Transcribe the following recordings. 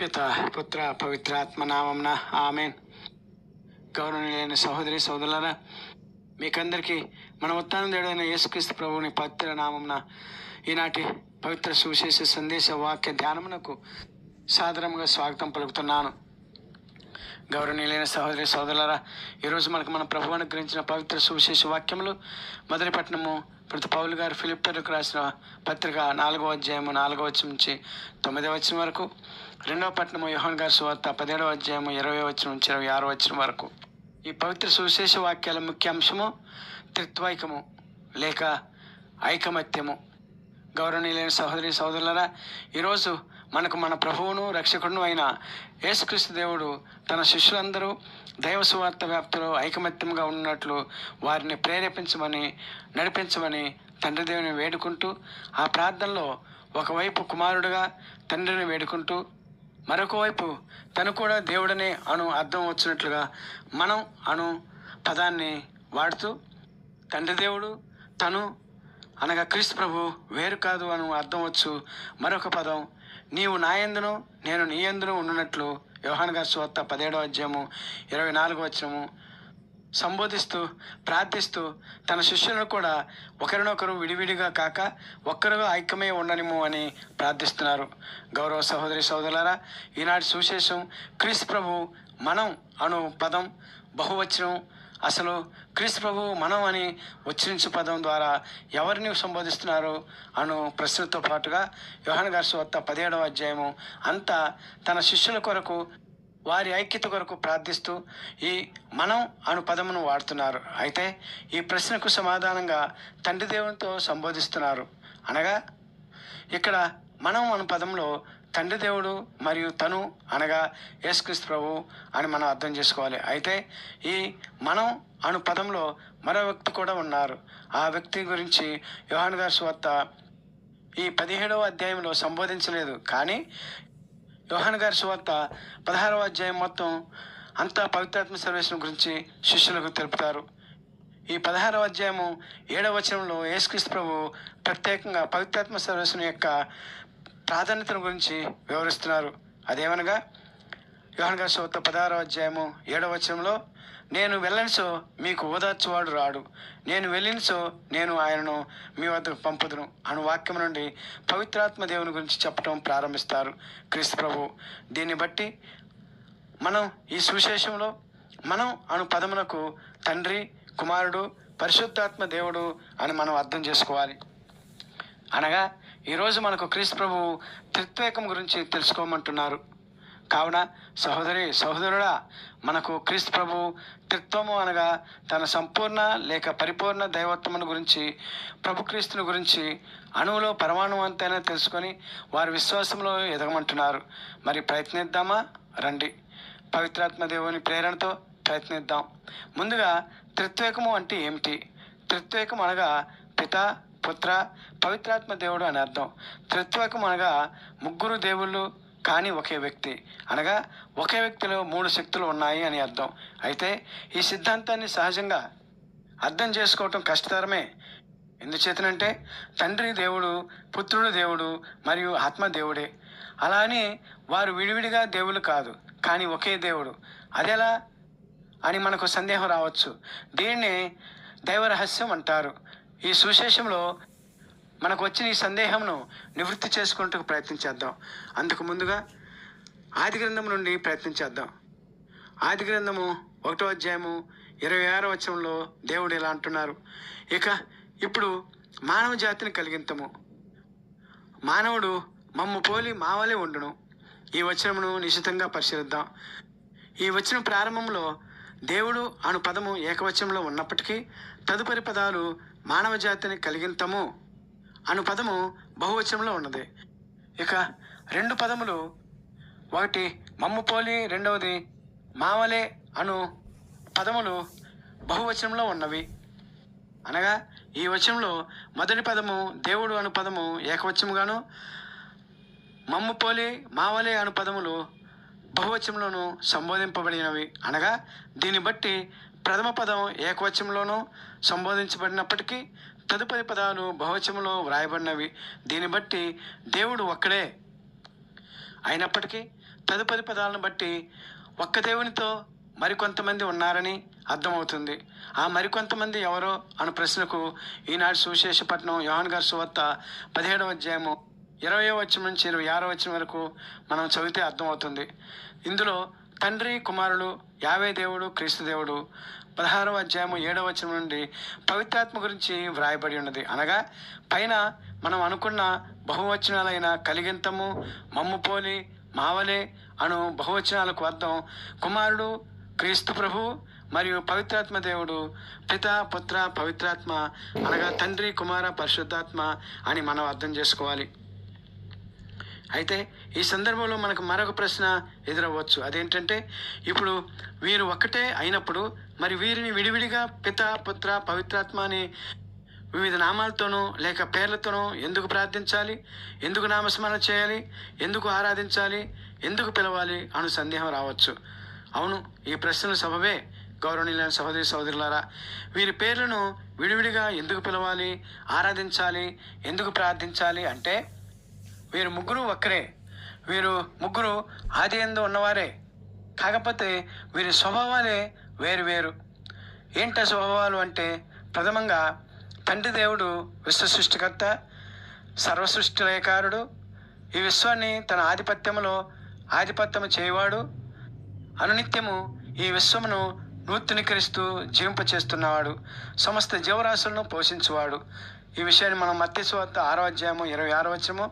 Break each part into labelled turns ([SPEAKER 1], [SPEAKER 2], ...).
[SPEAKER 1] పిత పుత్ర పవిత్రాత్మ నామంన ఆమెన్. గౌరవనీయులైన సహోదరి సోదరులారా మీకందరికీ మన ఉత్తానం దేవుడైన యేసుక్రీస్తు ప్రభువుని పవిత్ర నామంన ఈనాటి పవిత్ర సువిశేష సందేశ వాక్య ధ్యానమునకు సాధారణంగా స్వాగతం పలుకుతున్నాను. గౌరవనీయులైన సహోదరి సోదరులారా ఈరోజు మనకు మన ప్రభు అనుగ్రహించిన పవిత్ర సువిశేష వాక్యములు మొదటి పట్టణము ప్రతి పౌలు గారు ఫిలిప్పర్కు రాసిన పత్రిక నాలుగో అధ్యాయము నాలుగవ వచ్చిన నుంచి తొమ్మిదో వచ్చిన వరకు రెండవ పట్టణము యోహన్ గారి సువార్త పదిహేడవ అధ్యాయము ఇరవై వచ్చిన నుంచి ఇరవై ఆరో వచ్చిన వరకు. ఈ పవిత్ర సువిశేష వాక్యాల ముఖ్య అంశము త్రిత్వైకము లేక ఐకమత్యము. గౌరవనీయులైన సహోదరి సహోదరులరా ఈరోజు మనకు మన ప్రభువును రక్షకుడును అయిన యేసుక్రీస్తు దేవుడు తన శిష్యులందరూ దైవ సువార్త వ్యాప్తిలో ఐకమత్యంగా ఉన్నట్లు వారిని ప్రేరేపించమని నడిపించమని తండ్రి దేవుని వేడుకుంటూ ఆ ప్రార్థనలో ఒకవైపు కుమారుడుగా తండ్రిని వేడుకుంటూ మరొక వైపు తను కూడా దేవుడనే అను అర్థం వచ్చినట్లుగా మనం అను పదాన్ని వాడుతూ తండ్రి దేవుడు తను అనగా క్రీస్తు ప్రభు వేరు కాదు అను అర్థం వచ్చు మరొక పదం నీవు నాయందును నేను నీ యందును ఉండునట్లు యోహాన్ గారి స్వార్త పదిహేడవ అధ్యాయము ఇరవై నాలుగో వచ్చము సంబోధిస్తూ ప్రార్థిస్తూ తన శిష్యులను కూడా ఒకరినొకరు విడివిడిగా కాక ఒక్కరుగా ఐక్యమై ఉండనిము అని ప్రార్థిస్తున్నారు. గౌరవ సహోదరి సహోదరులారా ఈనాటి సువిశేషం క్రీస్ ప్రభు మనం అను పదం బహువచనం అసలు క్రీస్తు ప్రభు మనం అని ఉచ్చరించు పదం ద్వారా ఎవరిని సంబోధిస్తున్నారు అను ప్రశ్నతో పాటుగా యోహన్ గారి వత్త పదిహేడవ అధ్యాయము అంతా తన శిష్యుల కొరకు వారి ఐక్యత కొరకు ప్రార్థిస్తూ ఈ మనం అను పదమును వాడుతున్నారు. అయితే ఈ ప్రశ్నకు సమాధానంగా తండ్రి దేవునితో సంబోధిస్తున్నారు. అనగా ఇక్కడ మనం అను పదంలో తండ్రి దేవుడు మరియు తను అనగా యేసుక్రీస్తు ప్రభు అని మనం అర్థం చేసుకోవాలి. అయితే ఈ మనం అను పదంలో మరో వ్యక్తి కూడా ఉన్నారు. ఆ వ్యక్తి గురించి యోహాన్ గారి సువార్త ఈ పదిహేడవ అధ్యాయంలో సంబోధించలేదు. కానీ యోహాన్ గారి సువార్త పదహారవ అధ్యాయం మొత్తం అంతా పవిత్రాత్మ సర్వేశ్వరం గురించి శిష్యులకు తెలుపుతారు. ఈ పదహారవ అధ్యాయము ఏడవ వచనంలో యేసుక్రీస్తు ప్రభు ప్రత్యేకంగా పవిత్రాత్మ సర్వేశ్వరం యొక్క ప్రాధాన్యతను గురించి వివరిస్తున్నారు. అదేమనగా యోహన్ గారి సువార్త పదహారవ అధ్యాయము ఏడవ వచనంలో నేను వెళ్ళనిసో మీకు ఓదార్చువాడు రాడు. నేను వెళ్ళినసో నేను ఆయనను మీ వద్దకు పంపుదును అను వాక్యం నుండి పవిత్రాత్మ దేవుని గురించి చెప్పడం ప్రారంభిస్తారు క్రీస్తు ప్రభు. దీన్ని బట్టి మనం ఈ సువిశేషంలో మనం అను పదమునకు తండ్రి కుమారుడు పరిశుద్ధాత్మ దేవుడు అని మనం అర్థం చేసుకోవాలి. అనగా ఈరోజు మనకు క్రీస్తు ప్రభు త్రిత్వేకం గురించి తెలుసుకోమంటున్నారు. కావున సహోదరి సహోదరుడా మనకు క్రీస్తు ప్రభు త్రిత్వము అనగా తన సంపూర్ణ లేక పరిపూర్ణ దైవత్వమును గురించి ప్రభు క్రీస్తుని గురించి అణువులో పరమాణు అంతైనా తెలుసుకొని వారి విశ్వాసంలో ఎదగమంటున్నారు. మరి ప్రయత్నిద్దామా? రండి. పవిత్రాత్మ దేవుని ప్రేరణతో ప్రయత్నిద్దాం. ముందుగా త్రిత్వేకము అంటే ఏమిటి? త్రిత్వేకం అనగా పిత పుత్ర పవిత్రాత్మ దేవుడు అని అర్థం. త్రిత్వకం అనగా ముగ్గురు దేవుళ్ళు కానీ ఒకే వ్యక్తి. అనగా ఒకే వ్యక్తిలో మూడు శక్తులు ఉన్నాయి అని అర్థం. అయితే ఈ సిద్ధాంతాన్ని సహజంగా అర్థం చేసుకోవటం కష్టతరమే. ఎందుచేతనంటే తండ్రి దేవుడు పుత్రుడు దేవుడు మరియు ఆత్మ దేవుడే. అలా అని వారు విడివిడిగా దేవులు కాదు కానీ ఒకే దేవుడు. అదెలా అని మనకు సందేహం రావచ్చు. దీన్ని దైవరహస్యం అంటారు. ఈ సువిశేషంలో మనకు వచ్చిన ఈ సందేహంను నివృత్తి చేసుకుంటూ ప్రయత్నించేద్దాం అందుకు ముందుగా ఆది గ్రంథం నుండి ప్రయత్నించేద్దాం ఆది గ్రంథము ఒకటో అధ్యాయము ఇరవై ఆరో వచనంలో దేవుడు ఇలా అంటున్నారు. ఇక ఇప్పుడు మానవ జాతిని కలిగింతము. మానవుడు మమ్ము పోలి మావలే ఉండును. ఈ వచనమును నిశితంగా పరిశీలిద్దాం. ఈ వచనం ప్రారంభంలో దేవుడు అను పదము ఏకవచనంలో ఉన్నప్పటికీ తదుపరి పదాలు మానవ జాతిని కలిగింతము అను పదము బహువచనంలో ఉన్నది. ఇక రెండు పదములు ఒకటి మమ్ము పోలి రెండవది మావలే అను పదములు బహువచనంలో ఉన్నవి. అనగా ఈ వచనంలో మొదటి పదము దేవుడు అను పదము ఏకవచముగాను మమ్ము పోలి మావలే అను పదములు బహువచంలోనూ సంబోధింపబడినవి. అనగా దీన్ని బట్టి ప్రథమ పదం ఏకవచనంలోనూ సంబోధించబడినప్పటికీ తదుపరి పదాలు బహువచనంలో వ్రాయబడినవి. దీన్ని బట్టి దేవుడు ఒక్కడే. అయినప్పటికీ తదుపరి పదాలను బట్టి ఒక్క దేవునితో మరికొంతమంది ఉన్నారని అర్థమవుతుంది. ఆ మరికొంతమంది ఎవరో అను ప్రశ్నకు ఈనాడు సువిశేషపట్నం యోహన్ గారి సువార్త పదిహేడవ అధ్యాయము ఇరవై వచ్చిన నుంచి ఇరవై ఆరో వచ్చిన వరకు మనం చదివితే అర్థమవుతుంది. ఇందులో తండ్రి కుమారుడు యావే దేవుడు క్రీస్తు దేవుడు. పదహారవ అధ్యాయము ఏడవ వచనం నుండి పవిత్రాత్మ గురించి వ్రాయబడి ఉన్నది. అనగా పైన మనం అనుకున్న బహువచనాలైన కలిగింతము మమ్ము పోలి మావలే అను బహువచనాలకు అర్థం కుమారుడు క్రీస్తు ప్రభు మరియు పవిత్రాత్మ దేవుడు పిత పుత్ర పవిత్రాత్మ అనగా తండ్రి కుమార పరిశుద్ధాత్మ అని మనం అర్థం చేసుకోవాలి. అయితే ఈ సందర్భంలో మనకు మరొక ప్రశ్న ఎదురవ్వచ్చు. అదేంటంటే ఇప్పుడు వీరు ఒక్కటే అయినప్పుడు మరి వీరిని విడివిడిగా పిత పుత్ర పవిత్రాత్మ అని వివిధ నామాలతోనూ లేక పేర్లతోనూ ఎందుకు ప్రార్థించాలి? ఎందుకు నామస్మరణ చేయాలి? ఎందుకు ఆరాధించాలి? ఎందుకు పిలవాలి? అను సందేహం రావచ్చు. అవును ఈ ప్రశ్నలు సభవే గౌరవనీయులైన సహోదరి సహోదరులారా వీరి పేర్లను విడివిడిగా ఎందుకు పిలవాలి? ఆరాధించాలి? ఎందుకు ప్రార్థించాలి? అంటే వీరు ముగ్గురు ఒక్కరే. వీరు ముగ్గురు ఆది ఎందు ఉన్నవారే. కాకపోతే వీరి స్వభావాలే వేరు వేరు. ఏంట స్వభావాలు అంటే ప్రథమంగా తండ్రి దేవుడు విశ్వ సృష్టికర్త సర్వసృష్టిలయకారుడు ఈ విశ్వాన్ని తన ఆధిపత్యములో ఆధిపత్యము చేయవాడు. అనునిత్యము ఈ విశ్వమును నూతనీకరిస్తూ జీవింపచేస్తున్నవాడు. సమస్త జీవరాశులను పోషించువాడు. ఈ విషయాన్ని మనం మత్స్సు వద్ద ఆరో అధ్యాయము ఇరవై ఆరో వచ్చము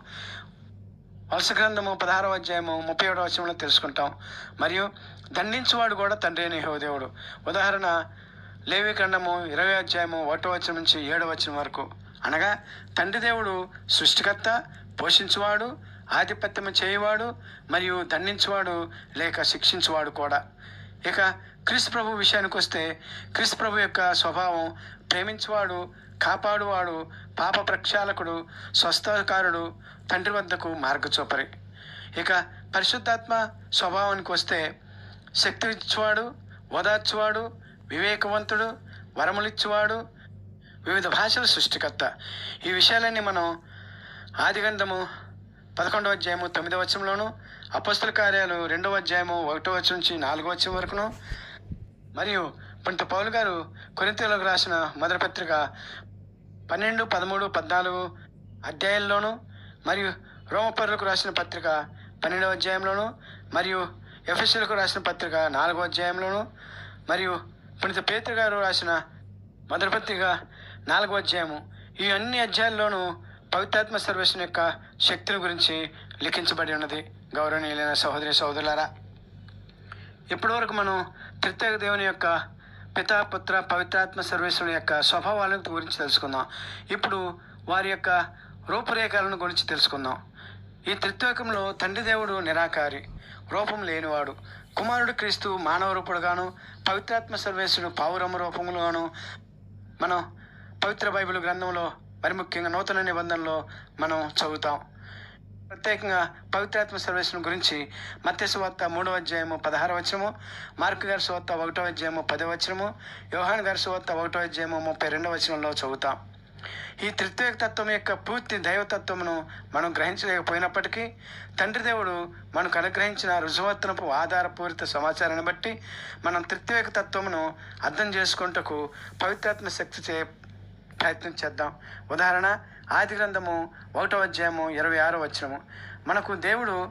[SPEAKER 1] వలస గ్రంథము పదహారవ అధ్యాయము ముప్పై ఏడవ వచనంలో తెలుసుకుంటాం. మరియు దండించువాడు కూడా తండ్రి అయిన యెహోవా దేవుడు. ఉదాహరణ లేవిఖండము ఇరవై అధ్యాయము ఒకటో వచనం నుంచి ఏడవ వచనం వరకు. అనగా తండ్రి దేవుడు సృష్టికర్త పోషించువాడు ఆధిపత్యము చేయువాడు మరియు దండించువాడు లేక శిక్షించువాడు కూడా. ఇక క్రీస్తు ప్రభు విషయానికి వస్తే క్రీస్తు ప్రభు యొక్క స్వభావం ప్రేమించువాడు కాపాడువాడు పాప ప్రక్షాళకుడు స్వస్థకారుడు తండ్రి వద్దకు మార్గచూపరి. ఇక పరిశుద్ధాత్మ స్వభావానికి వస్తే శక్తి ఇచ్చేవాడు ఓదార్చువాడు వివేకవంతుడు వరములిచ్చేవాడు వివిధ భాషల సృష్టికర్త. ఈ విషయాలన్నీ మనం ఆదిగంధము పదకొండవ అధ్యాయము తొమ్మిదవ వచనంలోను అపస్తుల కార్యాలు రెండవ అధ్యాయము ఒకటో వచనం నుంచి నాలుగో వచనం వరకును మరియు పంట పౌలు గారు కొరింతలకు రాసిన మొదటి పత్రిక పన్నెండు పదమూడు పద్నాలుగు అధ్యాయంలోనూ మరియు రోమపరులకు రాసిన పత్రిక పన్నెండవ అధ్యాయంలోను మరియు ఎఫ్ఎస్ఎల్కు రాసిన పత్రిక నాలుగో అధ్యాయంలోను మరియు పుణిత పేతురు గారు రాసిన మొదటి పత్రిక నాలుగో అధ్యాయము. ఈ అన్ని అధ్యాయాల్లోనూ పవిత్రాత్మ సర్వేషన్ యొక్క శక్తుల గురించి లిఖించబడి ఉన్నది. గౌరవనీయులైన సహోదరి సహోదరులారా ఇప్పటివరకు మనం త్రిత్యేక దేవుని యొక్క పితా పుత్ర పవిత్రాత్మ సర్వేశ్వరుని యొక్క స్వభావాల గురించి తెలుసుకుందాం. ఇప్పుడు వారి యొక్క రూపురేఖలను గురించి తెలుసుకుందాం. ఈ త్రిత్వకంలో తండ్రి దేవుడు నిరాకారి రూపం లేనివాడు. కుమారుడు క్రీస్తు మానవ రూపుడుగాను పవిత్రాత్మ సర్వేశుడు పావురమ రూపంలోను మనం పవిత్ర బైబిల్ గ్రంథంలో మరి ముఖ్యంగా నూతన నిబంధనలో మనం చదువుతాం. ప్రత్యేకంగా పవిత్రాత్మ సర్వేశ్వరం గురించి మత్స్య వార్త మూడవ అధ్యాయము పదహారు వచనము మార్కు గారి సువార్త ఒకటో అధ్యాయము పదవ వచ్చము యోహాన్ గారి సువార్త ఒకటో అధ్యాయము ముప్పై రెండవ వచనంలో చదువుతాం. ఈ త్రిత్వేక తత్వం యొక్క పూర్తి దైవతత్వమును మనం గ్రహించలేకపోయినప్పటికీ తండ్రి దేవుడు మనకు అనుగ్రహించిన రుజువత్నపు ఆధారపూరిత సమాచారాన్ని బట్టి మనం త్రిత్వేక తత్వమును అర్థం చేసుకుంటకు పవిత్రాత్మ శక్తి చే ప్రయత్నం చేద్దాం. ఉదాహరణ ఆది గ్రంథము ఒకటో అధ్యాయము ఇరవై ఆరో వచనము. మనకు దేవుడు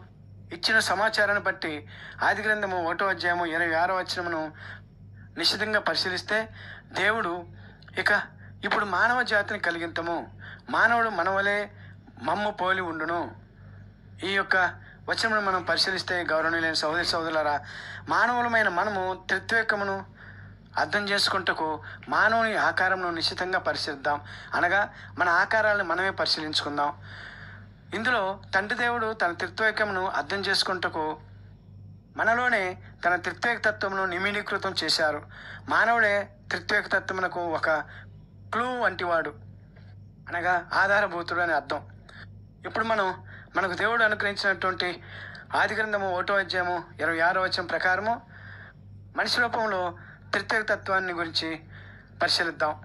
[SPEAKER 1] ఇచ్చిన సమాచారాన్ని బట్టి ఆది గ్రంథము ఒకటో అధ్యాయము ఇరవై ఆరో వచనమును నిశ్చితంగా పరిశీలిస్తే దేవుడు ఇక ఇప్పుడు మానవ జాతిని కలిగింతము. మానవుడు మనవలే మమ్మ పోలి ఉండును. ఈ యొక్క వచనమును మనం పరిశీలిస్తే గౌరవనీయులైన సహోదరి సహోదరులారా మానవులమైన మనము త్రిత్వేకమును అర్థం చేసుకుంటకు మానవుని ఆకారంను నిశ్చితంగా పరిశీలిద్దాం. అనగా మన ఆకారాలను మనమే పరిశీలించుకుందాం. ఇందులో తండ్రి దేవుడు తన త్రిత్వేకమును అర్థం చేసుకుంటకు మనలోనే తన త్రిత్వేక తత్వమును నిమిడీకృతం చేశారు. మానవుడే త్రిత్వేక తత్వమునకు ఒక క్లూ వంటివాడు అనగా ఆధారభూతుడు అని అర్థం. ఇప్పుడు మనం మనకు దేవుడు అనుగ్రహించినటువంటి ఆది గ్రంథము ఒకటో అధ్యాయము ఇరవై ఆరో వచ్చిన ప్రకారము మనిషి రూపంలో తత్వాన్ని గురించి పరిశీలిద్దాం.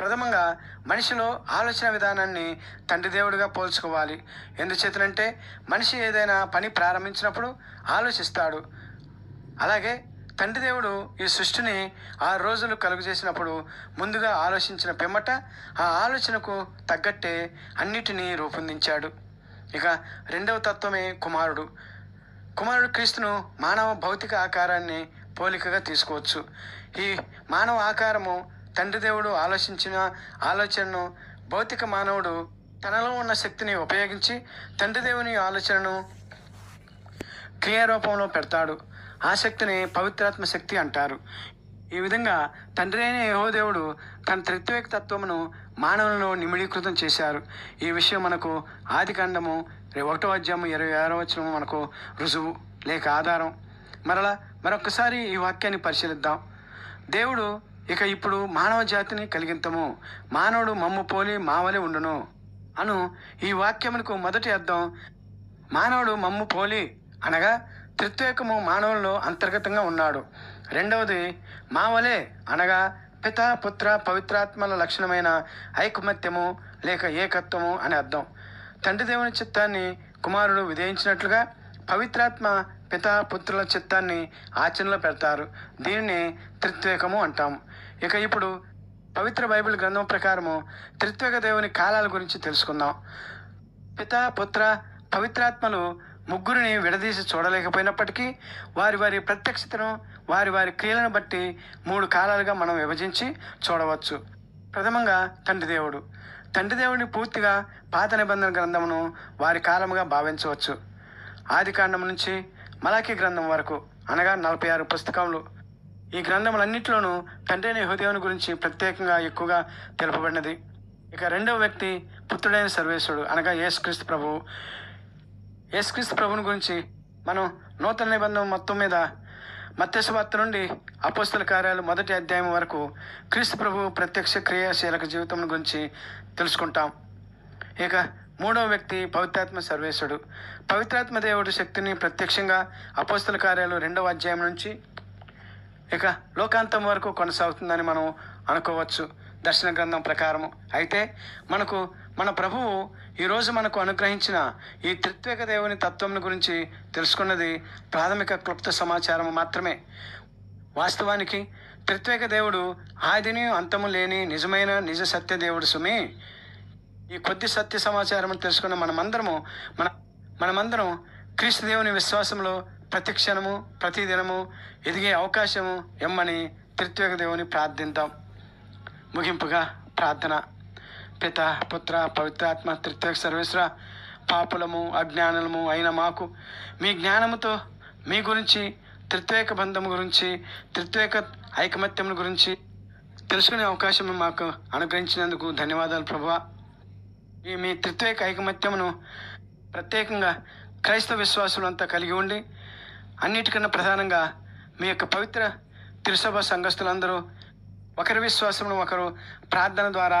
[SPEAKER 1] ప్రథమంగా మనిషిలో ఆలోచన విధానాన్ని తండ్రి దేవుడిగా పోల్చుకోవాలి. ఎందుచేతనంటే మనిషి ఏదైనా పని ప్రారంభించినప్పుడు ఆలోచిస్తాడు. అలాగే తండ్రి దేవుడు ఈ సృష్టిని ఆరు రోజులు కలుగు చేసినప్పుడు ముందుగా ఆలోచించిన పిమ్మట ఆ ఆలోచనకు తగ్గట్టే అన్నిటినీ రూపొందించాడు. ఇక రెండవ తత్వమే కుమారుడు. కుమారుడు క్రీస్తును మానవ భౌతిక ఆకారాన్ని పోలికగా తీసుకోవచ్చు. ఈ మానవ ఆకారము తండ్రి దేవుడు ఆలోచించిన ఆలోచనను భౌతిక మానవుడు తనలో ఉన్న శక్తిని ఉపయోగించి తండ్రి దేవుని ఆలోచనను క్రియారూపంలో పెడతాడు. ఆ శక్తిని పవిత్రాత్మ శక్తి అంటారు. ఈ విధంగా తండ్రి అయిన యహోదేవుడు తన త్రిత్వేక తత్వమును మానవులను నిమిడీకృతం చేశారు. ఈ విషయం మనకు ఆది కాండము ఒకటో అధ్యాయము ఇరవై ఆరో వచ్చినము మనకు రుజువు లేక ఆధారం. మరలా మరొకసారి ఈ వాక్యాన్ని పరిశీలిద్దాం. దేవుడు ఇక ఇప్పుడు మానవ జాతిని కలిగింతము. మానవుడు మమ్ము పోలి మావలి ఉండును అను ఈ వాక్యమునకు మొదటి అర్థం మానవుడు మమ్ము పోలి అనగా త్రిత్వేకము మానవుల్లో అంతర్గతంగా ఉన్నాడు. రెండవది మావలే అనగా పిత పుత్ర పవిత్రాత్మల లక్షణమైన ఐకమత్యము లేక ఏకత్వము అని అర్థం. తండ్రి దేవుని చిత్తాన్ని కుమారుడు విధేయించినట్లుగా పవిత్రాత్మ పిత పుత్రుల చిత్తాన్ని ఆచరణలో పెడతారు. దీనిని త్రిత్వేకము అంటాము. ఇక ఇప్పుడు పవిత్ర బైబిల్ గ్రంథం ప్రకారము త్రిత్వేక దేవుని కాలాల గురించి తెలుసుకుందాం. పిత పుత్ర పవిత్రాత్మలు ముగ్గురిని విడదీసి చూడలేకపోయినప్పటికీ వారి వారి ప్రత్యక్షతను వారి వారి క్రియలను బట్టి మూడు కాలాలుగా మనం విభజించి చూడవచ్చు. ప్రథమంగా తండ్రి దేవుడు. తండ్రి దేవుడిని పూర్తిగా పాత నిబంధన గ్రంథమును వారి కాలముగా భావించవచ్చు. ఆది కాండం నుంచి మలాఖీ గ్రంథం వరకు అనగా నలభై ఆరు పుస్తకములు. ఈ గ్రంథములన్నింటిలోనూ తండ్రి అయిన హృదయం గురించి ప్రత్యేకంగా ఎక్కువగా తెలుపబడినది. ఇక రెండవ వ్యక్తి పుత్రుడైన సర్వేశ్వరుడు అనగా యేసుక్రీస్తు ప్రభువు. యేసుక్రీస్తు ప్రభుని గురించి మనం నూతన నిబంధన మొత్తం మీద మత్స్యవార్త నుండి అపోస్తుల కార్యాలు మొదటి అధ్యాయం వరకు క్రీస్తు ప్రభు ప్రత్యక్ష క్రియాశీలక జీవితం గురించి తెలుసుకుంటాం. ఇక మూడవ వ్యక్తి పవిత్రాత్మ సర్వేశుడు పవిత్రాత్మ దేవుడి శక్తిని ప్రత్యక్షంగా అపోస్తుల కార్యాలు రెండవ అధ్యాయం నుంచి ఇక లోకాంతం వరకు కొనసాగుతుందని మనం అనుకోవచ్చు. దర్శన గ్రంథం ప్రకారము. అయితే మనకు మన ప్రభువు ఈరోజు మనకు అనుగ్రహించిన ఈ త్రిత్వేక దేవుని తత్వం గురించి తెలుసుకున్నది ప్రాథమిక క్లుప్త సమాచారం మాత్రమే. వాస్తవానికి త్రిత్వేక దేవుడు ఆదిని అంతము లేని నిజమైన నిజ సత్య దేవుడు సుమి. ఈ కొద్ది సత్య సమాచారం తెలుసుకున్న మనమందరము మన మనమందరం క్రీస్తు దేవుని విశ్వాసంలో ప్రతి క్షణము ప్రతి దినము ఎదిగే అవకాశము ఎమ్మని త్రిత్వేక దేవుని ప్రార్థిద్దాం ముగింపుగా ప్రార్థన. పిత పుత్ర పవిత్రాత్మ త్రిత్వేక సర్వేశ్వర పాపులము అజ్ఞానులము అయిన మాకు మీ జ్ఞానముతో మీ గురించి త్రిత్వేక బంధము గురించి త్రిత్వేక ఐకమత్యం గురించి తెలుసుకునే అవకాశం మాకు అనుగ్రహించినందుకు ధన్యవాదాలు ప్రభువా. ఈ మీ త్రిత్వేక ఐకమత్యమును ప్రత్యేకంగా క్రైస్తవ విశ్వాసులంతా కలిగి ఉండి అన్నిటికన్నా ప్రధానంగా మీ యొక్క పవిత్ర తిరుసభ సంఘస్థులందరూ ఒకరి విశ్వాసమును ఒకరు ప్రార్థన ద్వారా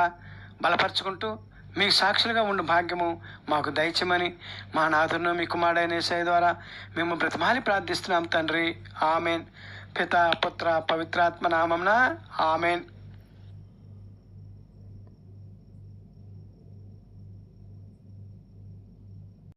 [SPEAKER 1] బలపరుచుకుంటూ మీకు సాక్షులుగా ఉండు భాగ్యము మాకు దయచమని మా నాథును మీ కుమారుడైన ఏసై ద్వారా మేము బ్రతమాలి ప్రార్థిస్తున్నాం తండ్రి. ఆమెన్. పిత పుత్ర పవిత్రాత్మ నామంన ఆమెన్.